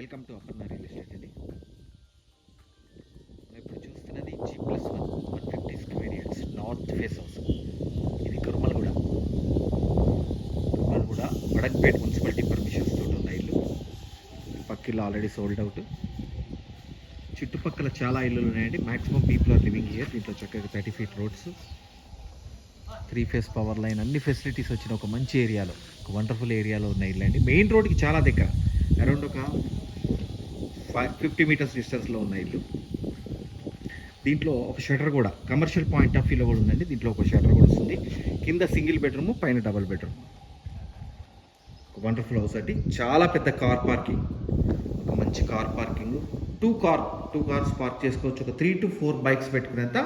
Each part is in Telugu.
Welcome to Aparna real estate అండి. మనం ఇప్పుడు చూస్తున్నది G plus one one fifty square yards north face house ఇది కురుమలగూడ కురుమలగూడ వడక్పేట్ మున్సిపాలిటీ పర్మిషన్స్ తోటి ఉన్న ఇల్లు. పక్కిల్లు ఆల్రెడీ సోల్డ్ అవుట్ చుట్టుపక్కల చాలా ఇల్లులు ఉన్నాయండి. Maximum people are living here దీంట్లో చక్కగా thirty feet roads three phase power line అన్ని ఫెసిలిటీస్ వచ్చిన ఒక మంచి ఏరియాలో ఒక వండర్ఫుల్ ఏరియాలో ఉన్న ఇల్లు అండి మెయిన్ రోడ్కి చాలా దగ్గర. అరౌండ్ ఒక ఫిఫ్టీ మీటర్స్ డిస్టెన్స్లో ఉన్న ఇల్లు. దీంట్లో ఒక షటర్ కూడా కమర్షియల్ పాయింట్ ఆఫ్ వ్యూలో కూడా ఉందండి. దీంట్లో ఒక షటర్ కూడా వస్తుంది. కింద సింగిల్ బెడ్రూమ్ పైన డబల్ బెడ్రూమ్ ఒక వండర్ఫుల్ హౌస్ అండి. చాలా పెద్ద కార్ పార్కింగ్ ఒక మంచి car parking two car two cars park చేసుకోవచ్చు. ఒక త్రీ టు ఫోర్ బైక్స్ పెట్టుకునేంత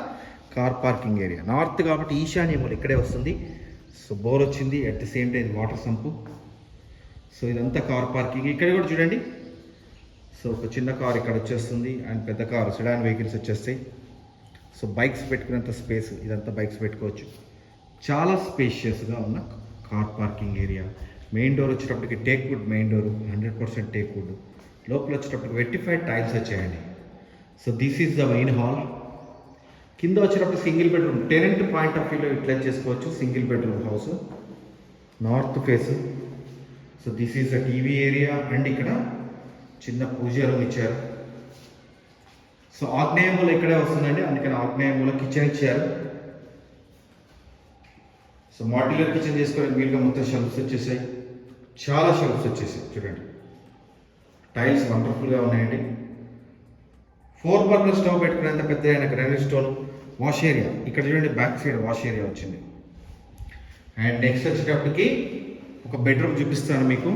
కార్ పార్కింగ్ ఏరియా నార్త్ కాబట్టి ఈశాన్యములు ఇక్కడే వస్తుంది. సో బోర్ వచ్చింది. At the same time water sump so ఇదంతా కార్ పార్కింగ్ ఇక్కడ కూడా చూడండి. సో ఒక చిన్న కార్ ఇక్కడ వచ్చేస్తుంది అండ్ పెద్ద కార్ సెడాన్ వెహికల్స్ వచ్చేస్తాయి. సో బైక్స్ పెట్టుకునేంత స్పేస్ ఇదంతా బైక్స్ పెట్టుకోవచ్చు. చాలా స్పేషియస్గా ఉన్న car parking area main door వచ్చేటప్పటికి teak wood main door hundred percent teak wood లోపల వచ్చేటప్పటికి వెట్టిఫైడ్ టైల్స్ వచ్చాయండి. So this is the main hall కింద వచ్చేటప్పుడు single bedroom tenant point of వ్యూలో యూటిలైజ్ చేసుకోవచ్చు single bedroom house north face so this is the TV area and ఇక్కడ చిన్న పూజలు ఇచ్చారు. సో ఆగ్నేయ మూల ఇక్కడే వస్తుందండి అందుకని ఆగ్నేయ మూల కిచెన్ ఇచ్చారు. సో మాడ్యులర్ కిచెన్ చేసుకోవడానికి వీలుగా మొత్తం షెల్ఫ్స్ వచ్చేసాయి. చాలా షెల్ఫ్స్ వచ్చేసాయి చూడండి. టైల్స్ వండర్ఫుల్గా ఉన్నాయండి. ఫోర్ బర్నర్ స్టవ్ పెట్టుకునేంత పెద్ద ఆయన గ్రానైట్ స్టోన్ వాష్ ఏరియా ఇక్కడ చూడండి బ్యాక్ సైడ్ వాష్ ఏరియా వచ్చింది. అండ్ నెక్స్ట్ వచ్చేటప్పటికి ఒక బెడ్రూమ్ చూపిస్తాను మీకు.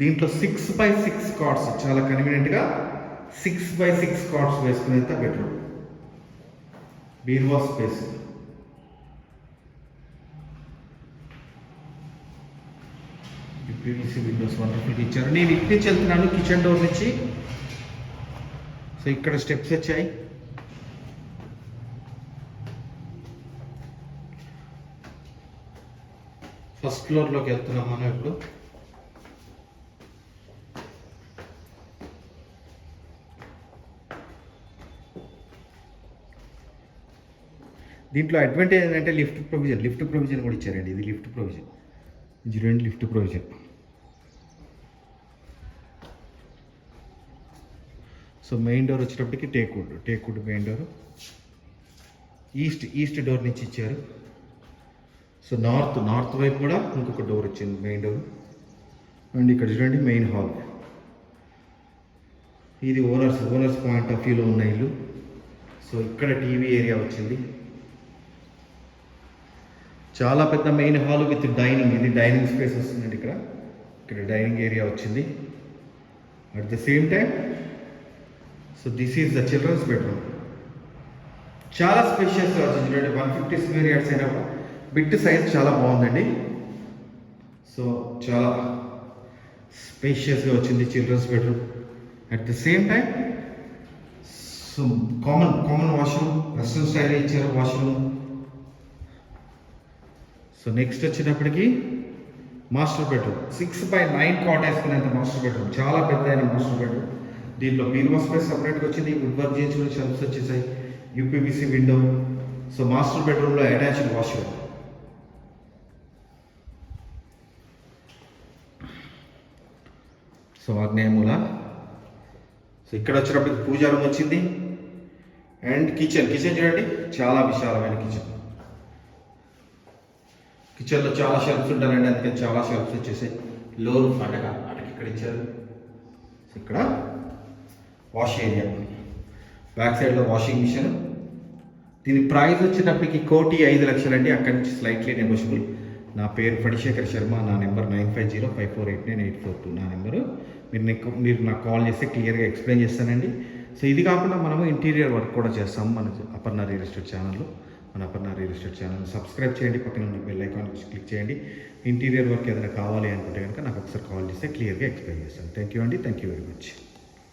దీంట్లో సిక్స్ బై సిక్స్ కార్డ్స్ చాలా కన్వీనియంట్గా సిక్స్ బై సిక్స్ కార్డ్స్ వేసుకునేంత బెటర్ బీర్వా స్పేస్ పీవీసీ విండోస్ వండర్ఫుల్గా ఇచ్చారు నేను ఇటు నుంచి వెళ్తున్నాను కిచెన్ డోర్ నుంచి. సో ఇక్కడ స్టెప్స్ వచ్చాయి. ఫస్ట్ ఫ్లోర్లోకి వెళ్తున్నాం మనం ఇప్పుడు. దీంట్లో అడ్వాంటేజ్ ఏంటంటే లిఫ్ట్ ప్రొవిజన్ లిఫ్ట్ ప్రొవిజన్ కూడా ఇచ్చారండి. ఇది లిఫ్ట్ ప్రొవిజన్ ఇది చూడండి lift provision so main door వచ్చేటప్పటికి teak wood teak wood main door east east door నుంచి ఇచ్చారు. సో నార్త్ నార్త్ వైపు కూడా ఇంకొక డోర్ వచ్చింది మెయిన్ డోర్ అండ్ ఇక్కడ చూడండి మెయిన్ హాల్ ఇది ఓనర్స్ ఓనర్స్ పాయింట్ ఆఫ్ వ్యూలో ఉన్న ఇల్లు. సో ఇక్కడ టీవీ ఏరియా వచ్చింది. చాలా పెద్ద మెయిన్ హాల్ విత్ డైనింగ్ ఇది డైనింగ్ స్పేస్ వస్తుందండి ఇక్కడ. ఇక్కడ డైనింగ్ ఏరియా వచ్చింది. At the same time so this is the children's bedroom చాలా స్పేషియస్గా వచ్చింది చూడండి. వన్ ఫిఫ్టీ స్క్వేర్ యార్డ్స్ అయినా బిట్ సైజ్ చాలా బాగుందండి. సో చాలా స్పేషియస్గా వచ్చింది children's bedroom at the same time so common common washroom western style ఇచ్చారు వాష్రూమ్ సో నెక్స్ట్ వచ్చేటప్పటికి master bedroom six by nine cot వేసుకునేంత master bedroom చాలా పెద్ద అయిన మాస్టర్ బెడ్రూమ్ దీంట్లో బీరువా స్పేస్ సపరేట్గా వచ్చింది. వుడ్ వర్క్ చేయించుకుని షెల్ఫ్స్ వచ్చేసాయి. యూపీబీసీ విండో సో మాస్టర్ బెడ్రూమ్లో అటాచ్డ్ వాష్రూమ్ సో ఆగ్నేయమూల. సో ఇక్కడ వచ్చినప్పటికి పూజా రూమ్ వచ్చింది. అండ్ కిచెన్ కిచెన్ చూడండి. చాలా విశాలమైన కిచెన్ కిచెన్లో చాలా షెల్ఫ్స్ ఉండాలండి. అందుకని చాలా షెల్ఫ్స్ వచ్చేసాయి లో అటక అటక ఇక్కడ ఇచ్చారు. ఇక్కడ వాష్ ఏరియా బ్యాక్ సైడ్లో వాషింగ్ మిషన్ దీని ప్రైస్ వచ్చేటప్పటికి కోటి ఐదు లక్షలండి. అక్కడి నుంచి స్లైట్లీ నెగోషియబుల్ నా పేరు ఫణిశేఖర్ శర్మ. నా number nine five zero five four eight nine eight four two. నా నెంబరు మీరు నేను మీరు నాకు కాల్ చేస్తే క్లియర్గా ఎక్స్ప్లెయిన్ చేస్తానండి. సో ఇది కాకుండా మనము ఇంటీరియర్ వర్క్ కూడా చేస్తాం. మన అపర్ణ రియల్ ఎస్టేట్ ఛానల్లో. మన Aparna real estate channel subscribe చేయండి. పక్కన ఉన్న బెల్ ఐకాన్ క్లిక్ చేయండి. ఇంటీరియర్ వర్క్ ఏదైనా కావాలి అనుకుంటే కనుక నాకు ఒకసారి కాల్ చేస్తే క్లియర్గా ఎక్స్ప్లెయిన్ చేస్తాను. థ్యాంక్ యూ అండి. Thank you very much.